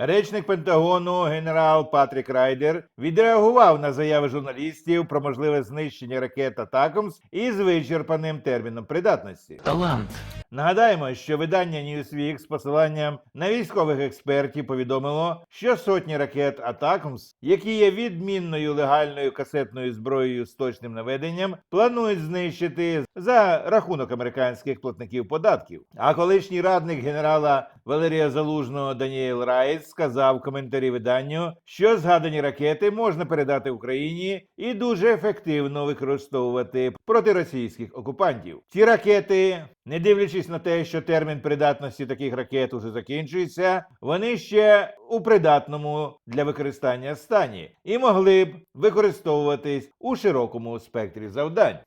Речник Пентагону генерал Патрік Райдер відреагував на заяви журналістів про можливе знищення ракет Атакамс із вичерпаним терміном придатності. Талант. Нагадаємо, що видання Newsweek з посиланням на військових експертів повідомило, що сотні ракет Атакамс, які є відмінною легальною касетною зброєю з точним наведенням, планують знищити за рахунок американських платників податків. А колишній радник генерала Валерія Залужного Даніел Райс сказав в коментарі виданню, що згадані ракети можна передати Україні і дуже ефективно використовувати проти російських окупантів. Ці ракети, не дивлячись на те, що термін придатності таких ракет уже закінчується, вони ще у придатному для використання стані і могли б використовуватись у широкому спектрі завдань.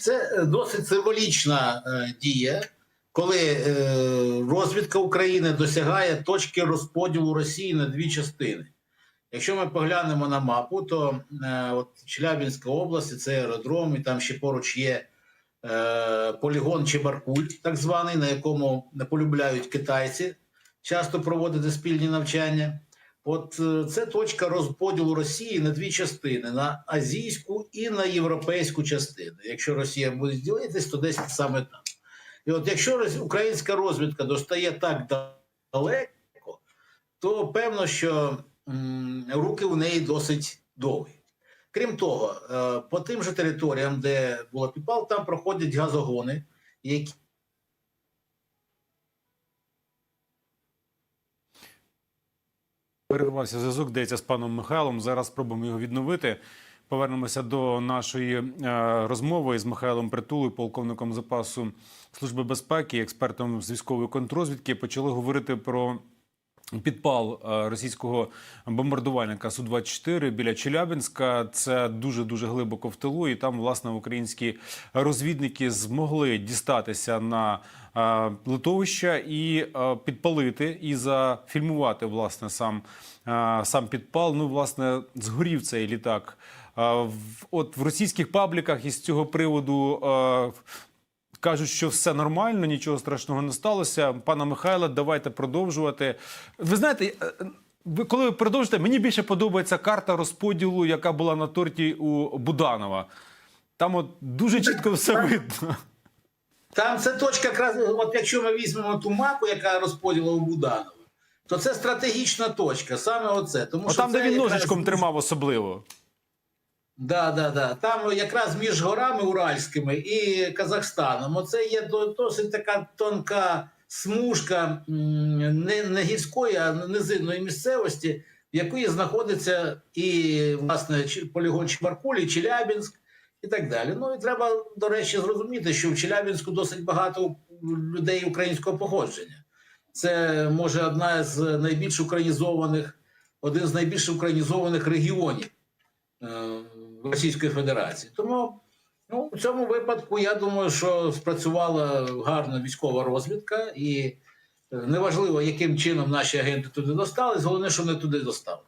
Це е, досить символічна е, дія, коли е, розвідка України досягає точки розподілу Росії на дві частини. Якщо ми поглянемо на мапу, то е, от Челябінська область, це аеродром, і там ще поруч є полігон Чебаркуль, так званий, на якому не полюбляють китайці часто проводити спільні навчання. От е, це точка розподілу Росії на дві частини: на азійську і на європейську частину. Якщо Росія буде ділитись, то десь саме там. І от якщо українська розвідка достає так далеко, то певно, що руки у неї досить довгі. Крім того, е, по тим же територіям, де була Піпал, там проходять газогони, які Перервався зв'язок, здається, з паном Михайлом. Зараз спробуємо його відновити. Повернемося до нашої е, розмови з Михайлом Притулою, полковником запасу Служби безпеки, експертом з військової контррозвідки. Почали говорити про підпал е, російського бомбардувальника Су-24 біля Челябинська. Це дуже дуже глибоко в тилу, і там власне українські розвідники змогли дістатися на е, литовища і е, підпалити і зафільмувати власне сам, сам підпал. Ну, власне, згорів цей літак. От в російських пабліках із цього приводу. Кажуть, що все нормально, нічого страшного не сталося. Пана Михайла, давайте продовжувати. Ви знаєте, е, ви коли ви продовжите, мені більше подобається карта розподілу, яка була на торті у Буданова. Там от дуже чітко все видно. Там це точка якраз, от якщо ми візьмемо ту мапу, яка розподіла у Буданова, то це стратегічна точка, саме оце. Тому що там, це де він якраз- тримав особливо. Да, да, да. Там якраз між горами Уральськими і Казахстаном. Оце є досить така тонка смужка не, не гірської, а низинної місцевості, в якій знаходиться і власне полігон Чебаркулі, Челябінськ і так далі. Ну і треба, до речі, зрозуміти, що в Челябінську досить багато людей українського походження. Це може одна з найбільш українізованих, один з найбільш українізованих регіонів е, Російської Федерації. Тому ну, в цьому випадку я думаю, що спрацювала гарна військова розвідка, і е, неважливо, яким чином наші агенти туди достались, головне, що вони туди достали.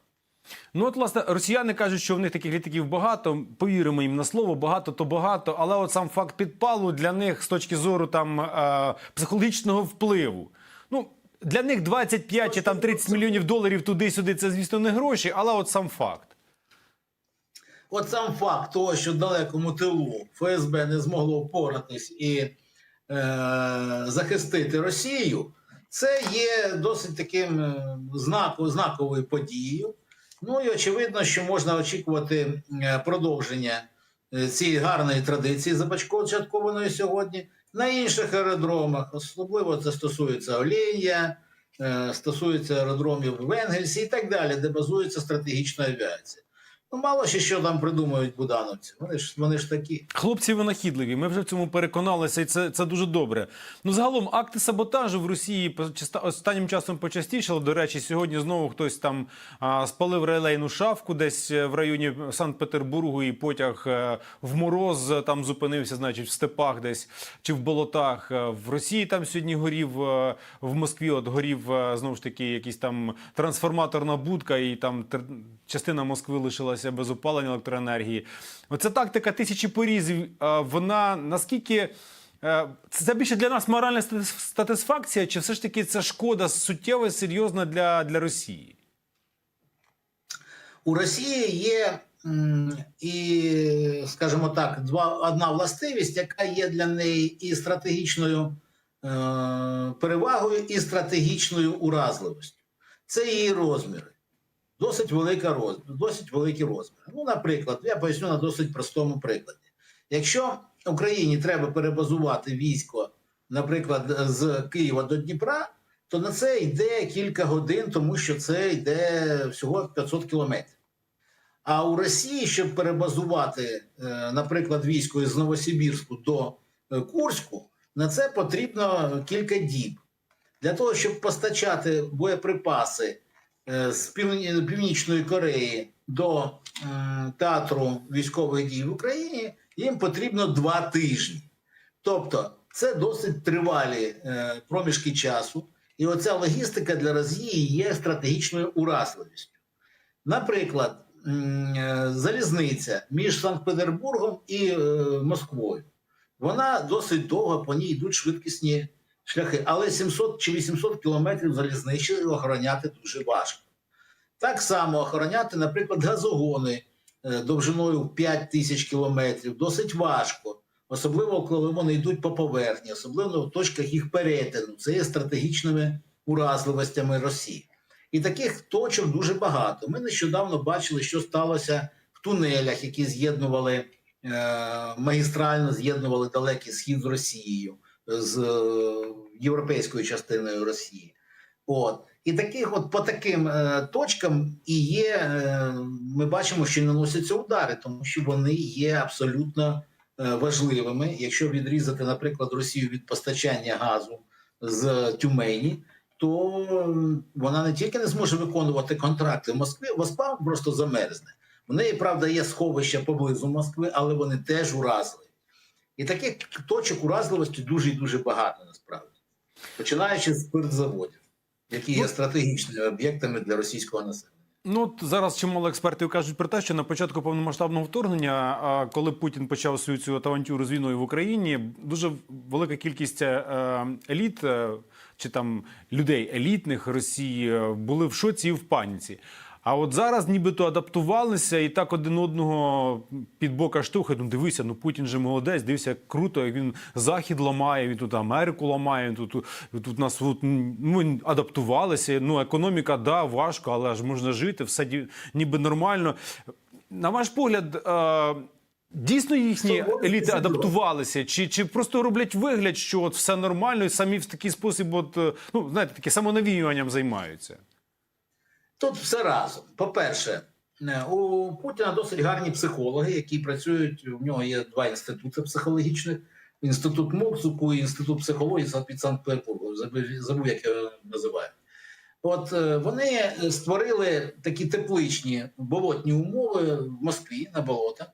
Ну, от, власне, росіяни кажуть, що в них таких літаків багато. Повіримо їм на слово, багато то багато. Але от сам факт підпалу для них з точки зору там е, психологічного впливу. Ну, для них 25 чи там 30 мільйонів доларів туди-сюди це, звісно, не гроші, але от сам факт. От сам факт того, що в далекому тилу ФСБ не змогло впоратись і е, захистити Росію, це є досить таким е, знаковою подією. Ну і очевидно, що можна очікувати е, продовження е, цієї гарної традиції, започаткованої сьогодні, на інших аеродромах. Особливо це стосується е, стосується аеродромів в Енгельсі і так далі, де базується стратегічна авіація. Ну, мало ще що там придумують будановці. Вони ж вони ж такі. Хлопці винахідливі. Ми вже в цьому переконалися, і це, це дуже добре. Ну, загалом, акти саботажу в Росії останнім часом почастішали. До речі, сьогодні знову хтось там а, спалив релейну шавку десь е, в районі Санкт-Петербургу, і потяг е, в мороз е, там зупинився, значить, в степах десь чи в болотах. В Росії там сьогодні горів е, в Москві. От горів е, знову ж таки якийсь там трансформаторна будка, і там тр- частина Москви лишилася без опалення електроенергії. Оця тактика тисячі порізів. Вона наскільки е, це більше для нас моральна статисфакція, чи все ж таки це шкода суттєва серйозна для, для Росії? У Росії є і, скажімо так, два, одна властивість, яка є для неї і стратегічною е, перевагою, і стратегічною уразливістю. Це її розміри. Досить велика роз, досить великі розміри. Ну, наприклад, я поясню на досить простому прикладі. Якщо Україні треба перебазувати військо, наприклад, з Києва до Дніпра, то на це йде кілька годин, тому що це йде всього 500 кілометрів. А у Росії, щоб перебазувати, е, наприклад, військо із Новосибірську до е, Курську, на це потрібно кілька діб. Для того, щоб постачати боєприпаси з Північної Кореї до театру військових дій в Україні, їм потрібно два тижні. Тобто, це досить тривалі е, проміжки часу, і оця логістика для Росії є стратегічною уразливістю. Наприклад, е, залізниця між Санкт-Петербургом і е, Москвою. Вона досить довго, по ній йдуть швидкісні шляхи, але 700 чи 800 кілометрів залізничі охороняти дуже важко. Так само охороняти, наприклад, газогони е, довжиною в 5 тисяч кілометрів досить важко, особливо коли вони йдуть по поверхні, особливо в точках їх перетину. Це є стратегічними уразливостями Росії. І таких точок дуже багато. Ми нещодавно бачили, що сталося в тунелях, які з'єднували е, магістрально з'єднували далекий схід з Росією, з е, європейською частиною Росії. От. І таких, от по таким е, точкам і є, е, ми бачимо, що наносяться удари, тому що вони є абсолютно е, важливими. Якщо відрізати, наприклад, Росію від постачання газу з Тюмені, то вона не тільки не зможе виконувати контракти в Москві, Москва просто замерзне. В неї, правда, є сховища поблизу Москви, але вони теж уразливі. І таких точок уразливості дуже і дуже багато насправді, починаючи з спиртзаводів, які є стратегічними об'єктами для російського населення. Ну зараз чимало експертів кажуть про те, що на початку повномасштабного вторгнення, а, коли Путін почав свою цю авантюру з війною в Україні, дуже велика кількість е, еліт е, чи там людей елітних Росії е, були в шоці і в паніці. А от зараз нібито адаптувалися і так один одного під бока штовхають. Ну дивися, ну Путін же молодець, дивися, як круто, як він захід ламає, він тут Америку ламає. Він тут, тут нас от, ну, адаптувалися. Ну, економіка, да, важко, але ж можна жити, все ніби нормально. На ваш погляд, е, дійсно їхні еліти адаптувалися, чи, чи просто роблять вигляд, що от все нормально, і самі в такий спосіб, от, е, ну знаєте, таке самонавіюванням займаються. Тут все разом. По-перше, е, у Путіна досить гарні психологи, які працюють. У нього є два інститути психологічних: інститут Моксуку і інститут психології під Санкт-Петербургу. Забув, забув, як його називають. От е, вони створили такі тепличні болотні умови в Москві на болотах.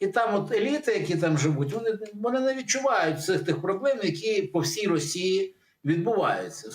І там от еліти, які там живуть, вони, вони не відчувають цих тих проблем, які по всій Росії відбуваються.